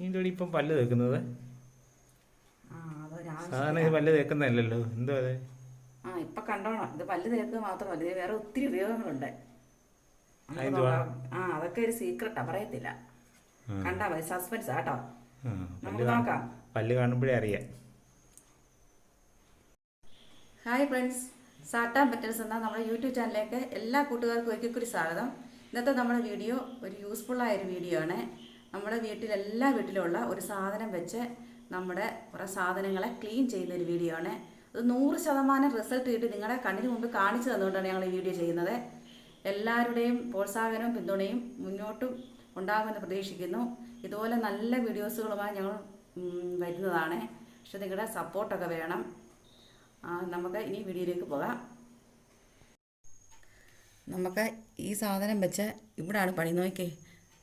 നീന്റെ ഇപ്പം പല്ല് തേക്കുന്നത്? സാധാരണ ഇത് പല്ല് തേക്കുന്നതല്ലല്ലോ എന്തോ അതെ? ആ ഇപ്പൊ കണ്ടോണം. ഇത് പല്ല് തേക്കുക മാത്രമല്ല ഇത് വേറെ ഒത്തിരി ഉപയോഗങ്ങളുണ്ട്. ആ അതൊക്കെ ഒരു സീക്രട്ടാ പറയത്തില്ല. കണ്ടാ മതി സസ്പെൻസ് കേട്ടോ. നമുക്ക് നോക്കാം. പല്ല് കാണുമ്പോഴേ അറിയാം. Hi friends. സാട്ടാൻ പറ്റൽസ് എന്ന നമ്മുടെ യൂട്യൂബ് ചാനലിലേക്ക് എല്ലാ കൂട്ടുകാർക്കും ഒരിക്കൽ കൂടി സ്വാഗതം. ഇന്നത്തെ നമ്മുടെ വീഡിയോ ഒരു യൂസ്ഫുള്ളായ ഒരു വീഡിയോ ആണ്. നമ്മുടെ വീട്ടിൽ എല്ലാ വീട്ടിലുള്ള ഒരു സാധനം വെച്ച് നമ്മുടെ കുറേ സാധനങ്ങളെ ക്ലീൻ ചെയ്യുന്ന ഒരു വീഡിയോ ആണ്. അത് നൂറ് ശതമാനം റിസൾട്ട് കിട്ടി. നിങ്ങളുടെ കണ്ണിന് മുമ്പ് കാണിച്ചു തന്നുകൊണ്ടാണ് ഞങ്ങൾ ഈ വീഡിയോ ചെയ്യുന്നത്. എല്ലാവരുടെയും പ്രോത്സാഹനവും പിന്തുണയും മുന്നോട്ടും ഉണ്ടാകുമെന്ന് പ്രതീക്ഷിക്കുന്നു. ഇതുപോലെ നല്ല വീഡിയോസുകളുമായി ഞങ്ങൾ വരുന്നതാണ്. പക്ഷെ നിങ്ങളുടെ സപ്പോർട്ടൊക്കെ വേണം. നമുക്ക് ഇനി വീഡിയോയിലേക്ക് പോകാം. നമുക്ക് ഈ സാധനം വെച്ച് ഇവിടാണ് പണി. നോക്കിയേ.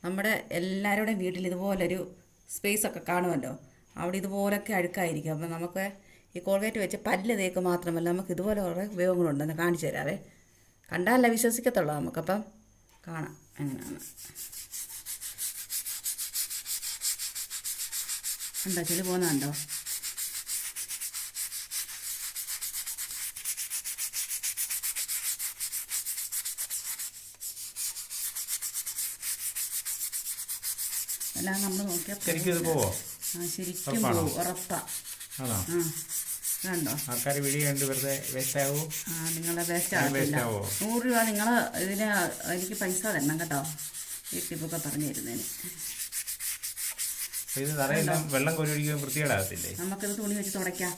നമ്മുടെ എല്ലാവരുടെയും വീട്ടിൽ ഇതുപോലൊരു സ്പേസ് ഒക്കെ കാണുമല്ലോ. അവിടെ ഇതുപോലൊക്കെ അഴുക്കായിരിക്കും. അപ്പം നമുക്ക് ഈ കോൾഗേറ്റ് വെച്ച് പല്ല് തേക്ക് മാത്രമല്ല നമുക്ക് ഇതുപോലെ കുറേ ഉപയോഗങ്ങളുണ്ടെന്ന് കാണിച്ചു തരാവേ. കണ്ടാലല്ല വിശ്വസിക്കത്തുള്ളൂ നമുക്കപ്പം കാണാം. എങ്ങനെയാണ് ഉണ്ടോ ചെളി പോകുന്നുണ്ടോ? എല്ലാം നമ്മൾ നോക്കിയാൽ ശരിക്കും ഇത് പോവോ? ആ ശരിക്കും ഉറപ്പാണോ? പോവും ഉറപ്പാ. ആണോ? ആ കണ്ടോ? ആൾക്കാർ വീഡിയോ കണ്ട് വെറുതെ വേസ്റ്റ് ആവോ ആ നിങ്ങളെ വേസ്റ്റ് ഞാൻ ആകത്തില്ല ആവോ? നൂറ് രൂപ നിങ്ങൾ ഇതിന് എനിക്ക് പൈസ തരണം കേട്ടോ. ഈ ടിപ്പൊക്കെ പറഞ്ഞു തരുന്നതിന് അപ്പൊ ഇത് വെള്ളം വൃത്തികേടാകത്തില്ലേ? നമുക്കിത് തുണി വെച്ച് തുടയ്ക്കാം.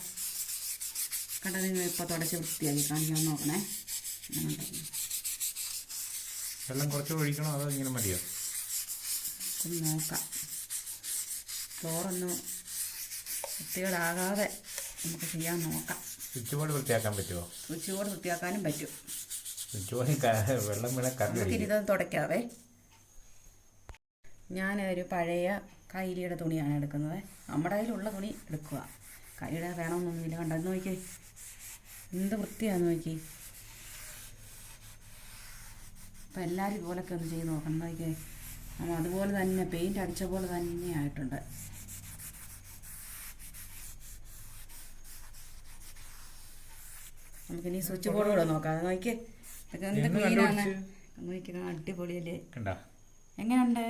കണ്ടോ നിങ്ങൾ ഇപ്പോൾ തുടച്ച് വൃത്തിയാക്കി കാണിക്കാൻ നോക്കണേ. വെള്ളം കുറച്ച് ഒഴിക്കണോ അതോ ഇങ്ങനെ മതിയോ? ഒന്ന് നോക്കാം. ചോറൊന്നും വൃത്തികേടാകാതെ നമുക്ക് ചെയ്യാൻ നോക്കാം. സ്വിച്ച് ബോർഡ് വൃത്തിയാക്കാൻ പറ്റുമോ സ്വിച്ച് ബോർഡ് വൃത്തിയാക്കാനും പറ്റും. സ്വിച്ച് ബോർഡ് വെള്ളം വീണ ഇതൊന്ന് തുടയ്ക്കാവേ. ഞാനൊരു പഴയ കൈലിയുടെ തുണിയാണ് എടുക്കുന്നത്. നമ്മുടെ കയ്യിലുള്ള തുണി എടുക്കുക. കൈയുടെ വേണമെന്നൊന്നുമില്ല. കണ്ടോ? നോക്കി എന്ത് വൃത്തിയാന്ന് നോക്കി അപ്പം എല്ലാവരും ഇതുപോലൊക്കെ ഒന്ന് ചെയ്ത് നോക്കണം. നോക്കിയേ. നമ്മൾ അതുപോലെ തന്നെ പെയിന്റ് അടിച്ച പോലെ തന്നെ ആയിട്ടുണ്ട്. നമുക്കിനി സ്വിച്ച് ബോർഡ് കൂടെ നോക്കാം. അത് നോക്കിയേ. ഇതൊക്കെ എന്ത് ക്ലീനാണ് കണ്ടുപിടിച്ച്? അടിപൊളിയല്ലേ? എങ്ങനെയുണ്ട്?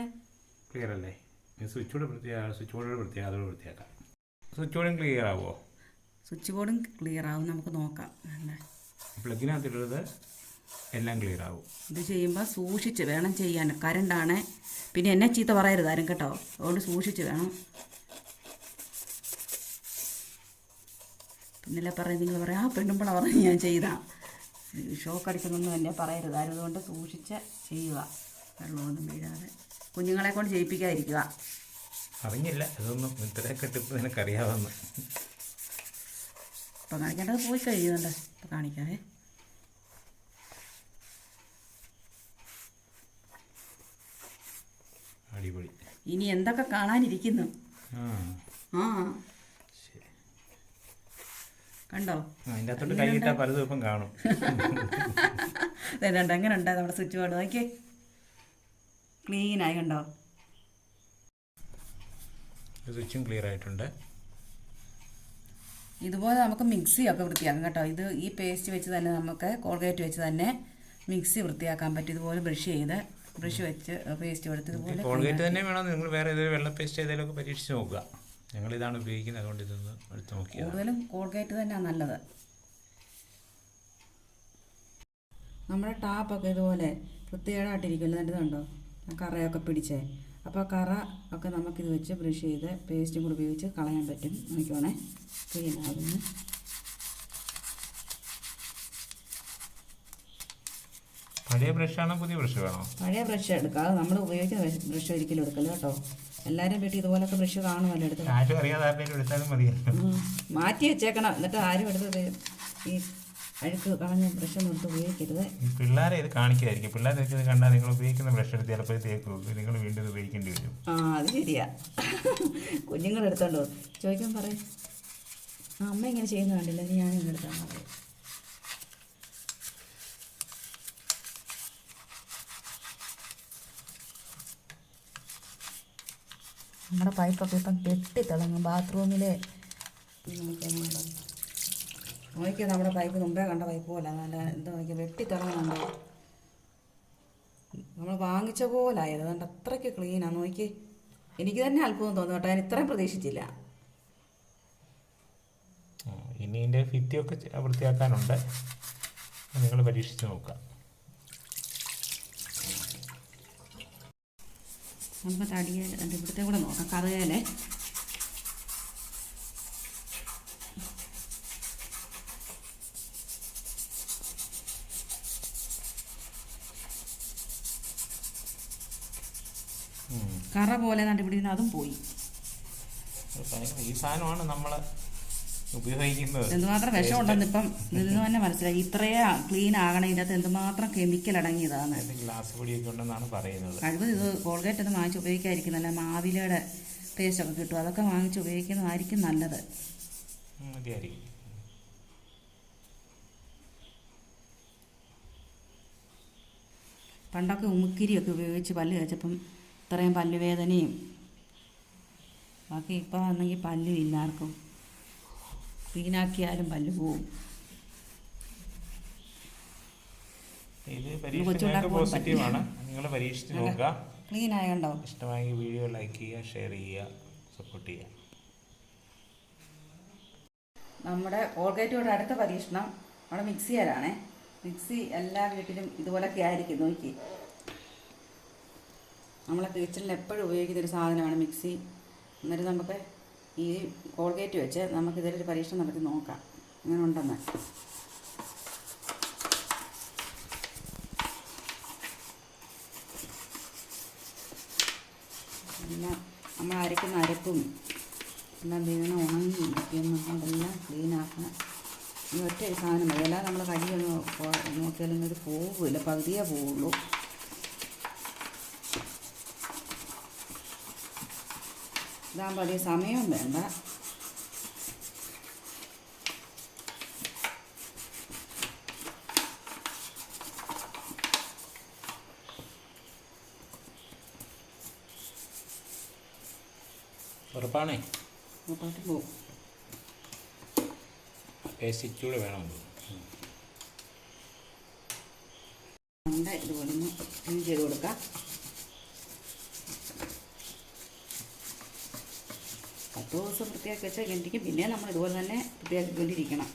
ക്ലിയർ അല്ലേ? സ്വിച്ച് ബോർഡ് വൃത്തിയാ സ്വിച്ച് ബോർഡ് വൃത്തിയാ അതോട് വൃത്തിയാക്കാം. സ്വിച്ച് ബോർഡും ക്ലിയർ ആവുമോ സ്വിച്ച് ബോർഡും ക്ലിയർ ആവും. നമുക്ക് നോക്കാം. കണ്ടേ? എല്ലാം ക്ലിയർ ആവും. ഇത് ചെയ്യുമ്പോൾ സൂക്ഷിച്ച് വേണം ചെയ്യാൻ. കരണ്ടാണ്. പിന്നെ എന്നെ ചീത്ത പറയരുത് ആരും കേട്ടോ. അതുകൊണ്ട് സൂക്ഷിച്ച് വേണം. പിന്നല്ലേ പറയുന്നത് നിങ്ങൾ പറയാം ആ പെണ്ണുമ്പള പറഞ്ഞ് ഞാൻ ചെയ്താ. ഷോക്ക് അടിക്കുന്നൊന്നും എന്നെ പറയരുത് ആരും. അതുകൊണ്ട് സൂക്ഷിച്ച് ചെയ്യുക. വെള്ളമൊന്നും വീഴാതെ. കുഞ്ഞുങ്ങളെ കൊണ്ട് ചെയ്യിപ്പിക്കാതിരിക്കുക. അറിഞ്ഞില്ല. ഇതൊന്നും ഇത്രയൊക്കെ ടിപ്പ് നിനക്കറിയാവുന്ന. ഇപ്പം കാണിക്കേണ്ടത് പോയി കഴിയുന്നുണ്ട്. ഇപ്പം കാണിക്കാവേ. ഇനി എന്തൊക്കെ കാണാനിരിക്കുന്നു? ആ. കണ്ടോ? അതിന്റെ അകത്തോട്ട് കൈ ഇട്ടാൽ പലതും ഇപ്പം കാണും. ഇതുണ്ട് എങ്ങനെ ഉണ്ട് നമ്മുടെ സ്വിച്ച് ബോർഡ്? നോക്കിയേ. ക്ലീനായി കണ്ടോ? സ്വിച്ചും ക്ലിയർ ആയിട്ടുണ്ട്. ഇതുപോലെ നമുക്ക് മിക്സി ഒക്കെ വൃത്തിയാക്കാം കേട്ടോ. ഇത് ഈ പേസ്റ്റ് വെച്ച് തന്നെ നമുക്ക് കോൾഗേറ്റ് വെച്ച് തന്നെ മിക്സി വൃത്തിയാക്കാൻ പറ്റും. ഇതുപോലെ ബ്രഷ് ചെയ്ത്. ബ്രഷ് വെച്ച് പേസ്റ്റ് കൊടുത്ത് ഇതുപോലെ കോൾഗേറ്റ് തന്നെ വേണം. നിങ്ങൾ വേറെ ഏതെങ്കിലും വെള്ള പേസ്റ്റ് ഏതെങ്കിലുമൊക്കെ പരീക്ഷിച്ച് നോക്കുക. ഞങ്ങൾ ഇതാണ് ഉപയോഗിക്കുന്നത്. അതുകൊണ്ട് ഇതൊന്ന് എടുത്ത് നോക്കിയത്. കൂടുതലും കോൾഗേറ്റ് തന്നെയാണ് നല്ലത്. നമ്മുടെ ടാപ്പൊക്കെ ഇതുപോലെ വൃത്തികേടായിട്ടിരിക്കുന്നു എന്റെ ഇതുണ്ടോ? കറയൊക്കെ പിടിച്ചേ. അപ്പോൾ കറ ഒക്കെ നമുക്കിത് വെച്ച് ബ്രഷ് ചെയ്ത് പേസ്റ്റും കൂടി ഉപയോഗിച്ച് കളയാൻ പറ്റും. നോക്കിയോണേ ക്ലീൻ ആകുന്നു. പഴയ ബ്രഷാണോ പുതിയ ബ്രഷ് വേണോ? പഴയ ബ്രഷ് എടുക്കാം. അത് നമ്മൾ ഉപയോഗിക്കുന്ന ബ്രഷ് ഒരിക്കലും എടുക്കല്ലോ കേട്ടോ. എല്ലാവരും വീട്ടിൽ ഇതുപോലൊക്കെ ബ്രഷ് കാണുമല്ലോ എടുത്ത് ആരും അറിയാതെ ആരുടെയും എടുത്താലും മതിയല്ലോ. മാറ്റി വെച്ചേക്കണം. എന്നിട്ട് ആരും എടുത്തത് ഈ അഴുക്ക് കളഞ്ഞ ബ്രഷ് ഒന്നും എടുത്ത് ഉപയോഗിക്കരുത്. പിള്ളേരെ ഇത് കാണിക്കായിരിക്കും പിള്ളേരെ ഇത് കണ്ടാൽ നിങ്ങൾ ഉപയോഗിക്കുന്ന ബ്രഷ് എടുത്ത് ചിലപ്പോൾ തേക്ക്. നിങ്ങൾ വീണ്ടും ഇത് ഉപയോഗിക്കേണ്ടി വരും. ആ അത് ശരിയാ. കുഞ്ഞുങ്ങൾ എടുത്തോണ്ടോ ചോദിക്കാൻ പറയും ആ അമ്മ ഇങ്ങനെ ചെയ്യുന്ന കണ്ടില്ല? ഇങ്ങനെ എടുത്താൽ മതി നമ്മുടെ പൈപ്പൊക്കെ ഇപ്പം കെട്ടിത്തിളങ്ങും ബാത്റൂമിലെ. നോക്കിയാൽ നമ്മുടെ പൈപ്പ് മുമ്പേ കണ്ട പൈപ്പ് പോലെ. നല്ല എന്താ നോക്കിയാൽ വെട്ടി തിളങ്ങുന്നുണ്ടോ. നമ്മൾ വാങ്ങിച്ച പോലായത് അതുകൊണ്ട് അത്രയ്ക്ക് ക്ലീനാണ് നോക്കി എനിക്ക് തന്നെ അല്പം തോന്നുന്നു കേട്ടോ. ഞാൻ ഇത്രയും പ്രതീക്ഷിച്ചില്ല. ഇനി ഇതിന്റെ ഭിത്തിയൊക്കെ വൃത്തിയാക്കാനുണ്ട്. നിങ്ങൾ പരീക്ഷിച്ച് നോക്കുക നമുക്ക് തടിയെ ഇവിടുത്തെ കൂടെ നോക്കാം കറുകയിലെ. കറ പോലെ കണ്ട് ഇവിടെ ഇരുന്ന് അതും പോയി ഈ സാധനമാണ് നമ്മൾ ഉപയോഗിക്കുന്നത്. എന്തുമാത്രം വിഷമുണ്ടെന്ന് ഇപ്പം ഇതിൽ നിന്ന് തന്നെ മനസ്സിലായി. ഇത്രയും ക്ലീൻ ആകണം ഇതിനകത്ത് എന്തുമാത്രം കെമിക്കൽ അടങ്ങിയതാണ്. ഗ്ലാസ് പൊടിയൊക്കെ ഉണ്ടെന്നാണ് പറയുന്നത്. കഴിവ് ഇത് കോൾഗേറ്റ് ഒന്നും വാങ്ങിച്ച് ഉപയോഗിക്കാതിരിക്കുന്നല്ല മാവിലയുടെ ടേസ്റ്റ് ഒക്കെ കിട്ടും. അതൊക്കെ വാങ്ങിച്ച് ഉപയോഗിക്കുന്നതായിരിക്കും നല്ലത്. മതിയായിരിക്കും പണ്ടൊക്കെ ഉമുക്കിരിയൊക്കെ ഉപയോഗിച്ച് പല്ല് കഴിച്ചപ്പം ഇത്രയും പല്ലുവേദനയും. ബാക്കി ഇപ്പം ആണെങ്കിൽ പല്ലും ഇല്ല ആർക്കും. ക്ലീനാക്കിയാലും പല്ല് പോവും. പോസിറ്റീവാണ് നിങ്ങൾ പരീക്ഷിച്ച് നോക്കുക. ക്ലീൻ ആയതുണ്ടോ ഇഷ്ടമായെങ്കിൽ വീഡിയോ ലൈക്ക് ചെയ്യുക ഷെയർ ചെയ്യുക സപ്പോർട്ട് ചെയ്യുക. നമ്മുടെ കോൾഗേറ്റോട് അടുത്ത പരീക്ഷണം നമ്മുടെ മിക്സിയാലാണേ മിക്സി എല്ലാ വീട്ടിലും ഇതുപോലൊക്കെ ആയിരിക്കും. നോക്കി. നമ്മളെ കിച്ചണിൽ എപ്പോഴും ഉപയോഗിക്കുന്ന ഒരു സാധനമാണ് മിക്സി. എന്നിട്ട് നമുക്ക് ഈ കോൾഗേറ്റ് വെച്ച് നമുക്ക് ഇതിലൊരു പരീക്ഷണം നടത്തി നോക്കാം. അങ്ങനെ ഉണ്ടെന്ന് എല്ലാം നമ്മൾ അരയ്ക്കുന്ന അരപ്പും എല്ലാം വീണ് ഉണങ്ങി ഇരിക്കുന്നു അതെല്ലാം ക്ലീൻ ആക്കണം. ഈ ഒറ്റ സാധനം മതി. അല്ലാതെ നമ്മൾ കഴിയൊന്ന് നോക്കിയാലൊന്നും ഇത് പോകില്ല പകുതിയേ പോവുള്ളൂ. ഇതാകുമ്പോൾ അധികം സമയവും വേണ്ട. ഉറപ്പാണേ? അങ്ങോട്ട് പോകും പേസ്റ്റ് ഇച്ചിലൂടെ വേണം ഇതുപോലെ ഒന്ന് ചെയ്ത് കൊടുക്കാം. പത്ത് ദിവസം വൃത്തിയാക്കി വെച്ചാൽ കഴിഞ്ഞിരിക്കും പിന്നെ നമ്മൾ ഇതുപോലെ തന്നെ വൃത്തിയാക്കിക്കൊണ്ടിരിക്കണം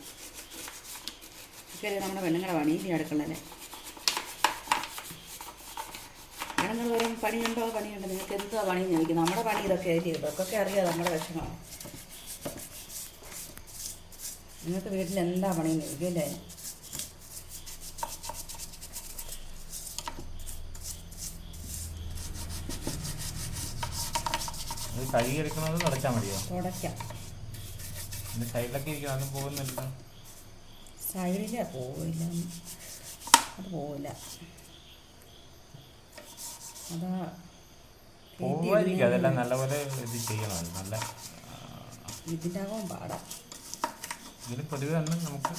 ഇതൊക്കെ നമ്മുടെ പെണ്ണുങ്ങളുടെ പണി ഈ അടുക്കളല്ലേ ആണുങ്ങൾ വരും പണിയുണ്ടോ? പണിയുണ്ടോ. നിങ്ങൾക്ക് എന്താ പണി ചോദിക്കും. നമ്മുടെ പണി ഇതൊക്കെ ആയിരിക്കും. ഇതൊക്കെ അറിയാം നമ്മുടെ വിഷമമാണ് നിങ്ങൾക്ക് വീട്ടിൽ എന്താ പണിയെന്ന് ചോദിക്കും അല്ലേ അത് കഴുകിയെടുക്കണത് തുടച്ചാൽ മതിയോ? തുടയ്ക്കാം. സൈഡിലൊക്കെ ഇരിക്കും അതും പോകുന്നില്ല സൈഡില പോവില്ല. അത് പോവില്ല. അതാ പോവായിരിക്കും അതെല്ലാം നല്ലപോലെ ഇത് ചെയ്യണം. നല്ല അകവും പാടാം. ഇതിന് പൊതുവെ തന്നെ നമുക്ക്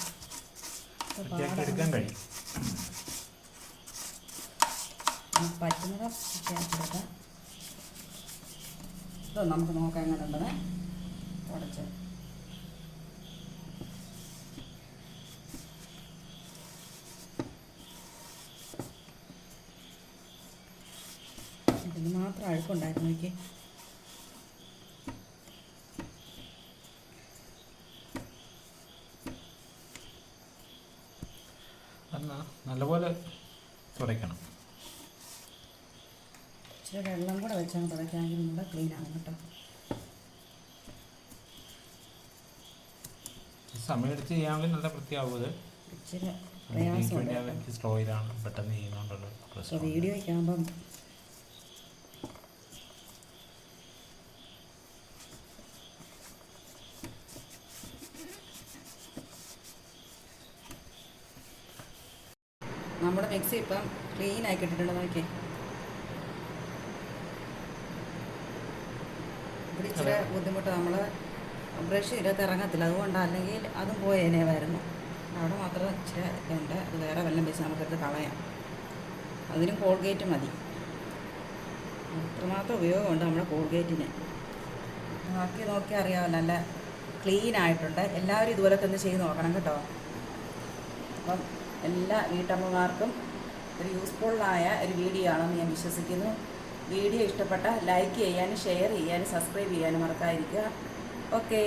വൃത്തിയാക്കി എടുക്കാൻ കഴിയും. പറ്റുന്നതാ വൃത്തിയാക്കിയെടുക്കാം ഇത് നമുക്ക് നോക്കാം എങ്ങനെ ഉണ്ടെന്ന്. ഉടച്ച്. ഇതിന് മാത്രം അഴുക്കുണ്ടായിരുന്നു എനിക്ക് നല്ലപോലെ തുടയ്ക്കണം. ഇച്ചിരി വെള്ളം കൂടെ വെച്ചാൽ തുടയ്ക്കാമെങ്കിൽ നമ്മുടെ ക്ലീൻ ആകും കേട്ടോ. സമയമെടുത്ത് ചെയ്യാമെങ്കിൽ നല്ല വൃത്തിയാവും ഇച്ചിരി പ്രയാസമുണ്ട്. പെട്ടെന്ന് വീഡിയോയ്ക്ക് ആകുമ്പം നമ്മുടെ മിക്സി ഇപ്പം ക്ലീൻ ആയി കിട്ടിയിട്ടുണ്ട് നോക്കി ഇവിടെ ഇച്ചിരി ബുദ്ധിമുട്ട് നമ്മൾ ബ്രഷ് ഇതിനകത്ത് ഇറങ്ങത്തില്ല. അതുകൊണ്ട് അല്ലെങ്കിൽ അതും പോയേനേവായിരുന്നു. അവിടെ മാത്രം ഇച്ചിരി ഉണ്ട് അത് വേറെ വെള്ളം വെച്ച് നമുക്കെടുത്ത് കളയാം. അതിനും കോൾഗേറ്റ് മതി. അത്രമാത്രം ഉപയോഗമുണ്ട് നമ്മുടെ കോൾഗേറ്റിന്. ബാക്കി നോക്കി അറിയാമോ നല്ല ക്ലീൻ ആയിട്ടുണ്ട്. എല്ലാവരും ഇതുപോലെ തന്നെ ചെയ്ത് നോക്കണം കേട്ടോ. അപ്പം എല്ലാ വീട്ടമ്മമാർക്കും ഒരു യൂസ്ഫുള്ളായ ഒരു വീഡിയോ ആണെന്ന് ഞാൻ വിശ്വസിക്കുന്നു. വീഡിയോ ഇഷ്ടപ്പെട്ട ലൈക്ക് ചെയ്യാനും ഷെയർ ചെയ്യാനും സബ്സ്ക്രൈബ് ചെയ്യാനും മറക്കാതിരിക്കുക. ഓക്കേ.